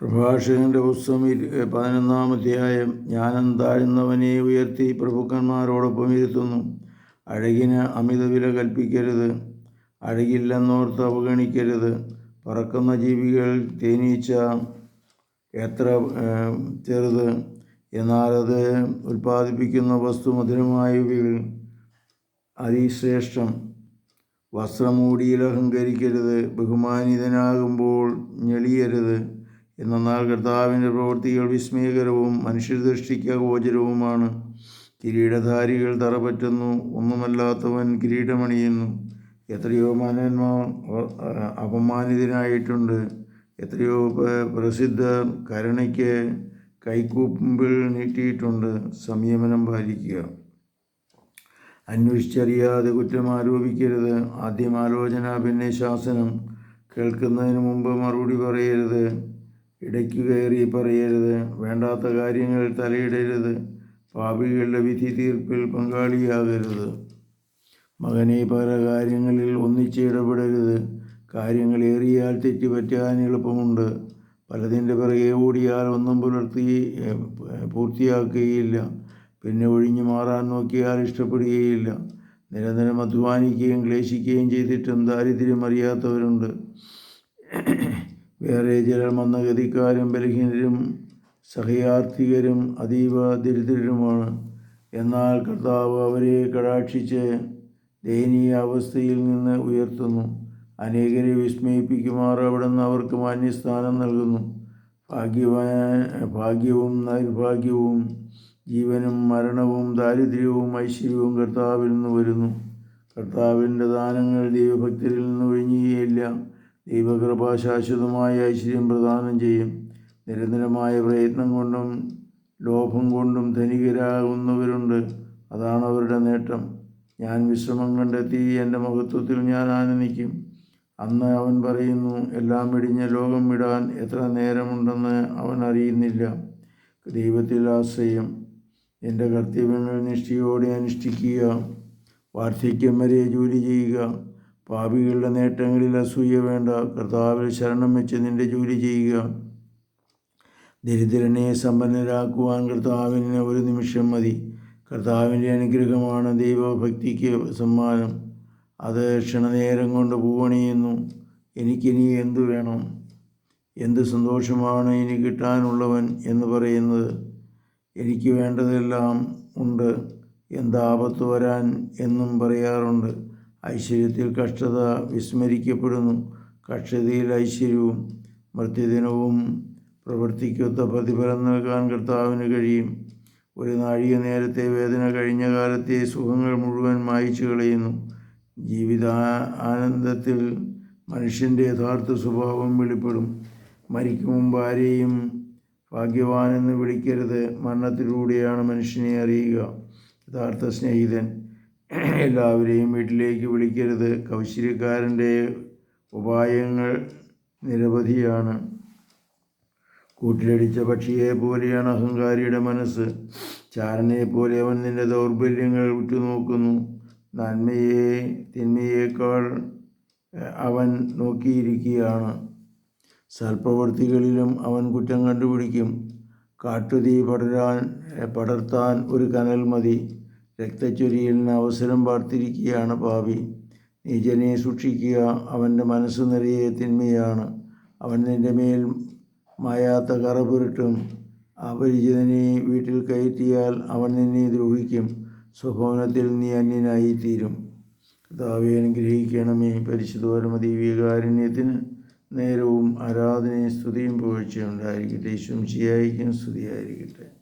പ്രഭാഷകന്റെ പുസ്തകം പതിനൊന്നാം അധ്യായം ജ്ഞാനം താഴ്ന്നവനെ ഉയർത്തി പ്രഭുക്കന്മാരോടൊപ്പം ഇരുത്തുന്നു. അഴകിന് അമിത വില കൽപ്പിക്കരുത്. അഴകില്ലെന്നോർത്ത് അവഗണിക്കരുത്. പറക്കുന്ന ജീവികൾ തേനീച്ച എത്ര ചെറുത്. എന്നാൽ അത് ഉൽപ്പാദിപ്പിക്കുന്ന വസ്തു മധുരമായ അതിശ്രേഷ്ഠം. വസ്ത്രമൂടിയിൽ അഹങ്കരിക്കരുത്. ബഹുമാനിതനാകുമ്പോൾ ഞെളിയരുത്. എന്നാൽ കർത്താവിന്റെ പ്രവൃത്തികൾ വിസ്മയകരവും മനുഷ്യദൃഷ്ടിക്ക് അഗോചരവുമാണ്. കിരീടധാരികൾ തറപറ്റുന്നു ഒന്നുമല്ലാത്തവൻ കിരീടമണിയുന്നു. എത്രയോ മാനന്മാർ അപമാനിതനായിട്ടുണ്ട് എത്രയോ പ്രസിദ്ധ കരുണയ്ക്ക് കൈക്കൂപ്പിൽ നീട്ടിയിട്ടുണ്ട്. സംയമനം പാലിക്കുക. അന്വേഷിച്ചറിയാതെ കുറ്റം ആരോപിക്കരുത്. ആദ്യം ആലോചന പിന്നെ ശാസനം. കേൾക്കുന്നതിന് മുമ്പ് മറുപടി പറയരുത്. ഇടയ്ക്ക് കയറി പറയരുത് വേണ്ടാത്ത കാര്യങ്ങൾ തലയിടരുത് പാപികളുടെ വിധി തീർപ്പിൽ പങ്കാളിയാകരുത്. മകനെ പല കാര്യങ്ങളിൽ ഒന്നിച്ച് ഇടപെടരുത്. കാര്യങ്ങൾ ഏറിയാൽ തെറ്റുപറ്റാൻ എളുപ്പമുണ്ട്. പലതിന്റെ പിറകെ ഓടിയാൽ ഒന്നും പുലർത്തി പൂർത്തിയാക്കുകയില്ല. പിന്നെ ഒഴിഞ്ഞു മാറാൻ നോക്കിയാൽ ഇഷ്ടപ്പെടുകയില്ല. നിരന്തരം അധ്വാനിക്കുകയും ക്ലേശിക്കുകയും ചെയ്തിട്ടും ദാരിദ്ര്യം അറിയാത്തവരുണ്ട്. വേറെ ചിലർ മന്ദഗതിക്കാരും ബലഹീനരും സഹയാർത്ഥികരും അതീവ ദരിദ്രരുമാണ്. എന്നാൽ കർത്താവ് അവരെ കടാക്ഷിച്ച് ദയനീയ അവസ്ഥയിൽ നിന്ന് ഉയർത്തുന്നു. അനേകരെ വിസ്മയിപ്പിക്കുമാർ അവിടുന്ന് അവർക്ക് മാന്യസ്ഥാനം നൽകുന്നു. ഭാഗ്യവാ ഭാഗ്യവും നിർഭാഗ്യവും ജീവനും മരണവും ദാരിദ്ര്യവും ഐശ്വര്യവും കർത്താവിൽ നിന്ന് വരുന്നു. കർത്താവിന്റെ ദാനങ്ങൾ ദൈവഭക്തരിൽ നിന്ന് ഒഴിഞ്ഞുകയില്ല ദൈവകൃപ ശാശ്വതമായ ഐശ്വര്യം പ്രദാനം ചെയ്യും. നിരന്തരമായ പ്രയത്നം കൊണ്ടും ലോഭം കൊണ്ടും ധനികരാകുന്നവരുണ്ട്. അതാണ് അവരുടെ നേട്ടം. ഞാൻ വിശ്രമം കണ്ടെത്തി എന്റെ മഹത്വത്തിൽ ഞാൻ ആനന്ദിക്കും. അന്ന് അവൻ പറയുന്നു എല്ലാം ഇടിഞ്ഞ ലോകം വിടാൻ എത്ര നേരമുണ്ടെന്ന് അവൻ അറിയുന്നില്ല. ദൈവത്തിൽ ആശ്രയം. എന്റെ കർത്തവ്യങ്ങൾ നിഷ്ഠയോടെ അനുഷ്ഠിക്കുക. വാർദ്ധക്യം വരെ ജോലി ചെയ്യുക. പാപികളുടെ നേട്ടങ്ങളിൽ അസൂയ വേണ്ട. കർത്താവിൽ ശരണം വെച്ച് നിന്റെ ജോലി ചെയ്യുക. ദരിദ്രനെ സമ്പന്നരാക്കുവാൻ കർത്താവിന് ഒരു നിമിഷം മതി. കർത്താവിന്റെ അനുഗ്രഹമാണ് ദൈവഭക്തിക്ക് സമ്മാനം. അത് ക്ഷണനേരം കൊണ്ട് പൂവണിയുന്നു. എനിക്കിനി എന്തു വേണം? എന്ത് സന്തോഷമാണ് ഇനി കിട്ടാനുള്ളവൻ എന്ന് പറയുന്നത്. എനിക്ക് വേണ്ടതെല്ലാം ഉണ്ട്. എന്താപത്ത് വരാൻ എന്നും പറയാറുണ്ട്. ഐശ്വര്യത്തിൽ കഷ്ടത വിസ്മരിക്കപ്പെടുന്നു. കഷ്ടതയിൽ ഐശ്വര്യവും മൃത്യുദിനവും പ്രവർത്തിക്കൊത്ത പ്രതിഫലം നൽകാൻ കർത്താവിന് കഴിയും. ഒരു നാഴിക നേരത്തെ വേദന കഴിഞ്ഞ കാലത്തെ സുഖങ്ങൾ മുഴുവൻ മായിച്ചു കളയുന്നു. ജീവിത ആനന്ദത്തിൽ മനുഷ്യന്റെ യഥാർത്ഥ സ്വഭാവം വെളിപ്പെടും. മരിക്കും മുമ്പ് ആരെയും ഭാഗ്യവാനെന്ന് വിളിക്കരുത്. മരണത്തിലൂടെയാണ് മനുഷ്യനെ അറിയുക. യഥാർത്ഥ സ്നേഹിതൻ എല്ലാവരെയും വീട്ടിലേക്ക് വിളിക്കരുത്. കൗശല്യക്കാരന്റെ ഉപായങ്ങൾ നിരവധിയാണ്. കൂട്ടിലടിച്ച പക്ഷിയെ പോലെയാണ് അഹങ്കാരിയുടെ മനസ്സ്. ചാരനെ പോലെ അവൻ നിന്റെ ദൗർബല്യങ്ങൾ ഉറ്റുനോക്കുന്നു. നന്മയെ തിന്മയേക്കാൾ അവൻ നോക്കിയിരിക്കുകയാണ്. സൽപ്രവൃത്തികളിലും അവൻ കുറ്റം കണ്ടുപിടിക്കും. കാട്ടുതീ പടരാൻ പടർത്താൻ ഒരു കനൽ മതി. രക്തച്ചൊരിയലിന് അവസരം പാർത്തിരിക്കുകയാണ് പാപി. നീചനെ സൂക്ഷിക്കുക അവന്റെ മനസ്സ് നിറയെ തിന്മയാണ്. അവൻ നിന്റെ മേൽ മായാത്ത കറ പുരട്ടും. അപരിചിതനെ വീട്ടിൽ കയറ്റിയാൽ അവൻ നിന്നെ ദ്രോഹിക്കും. സ്വഭവനത്തിൽ നീ അന്യനായിത്തീരും. കർത്താവെ അനുഗ്രഹിക്കണമേ പരിശുദ്ധ വികാരുണ്യത്തിന് നേരവും ആരാധനയും സ്തുതിയും പുകഴ്ചയുണ്ടായിരിക്കട്ടെ ശുംശിയായിരിക്കും സ്തുതിയായിരിക്കട്ടെ.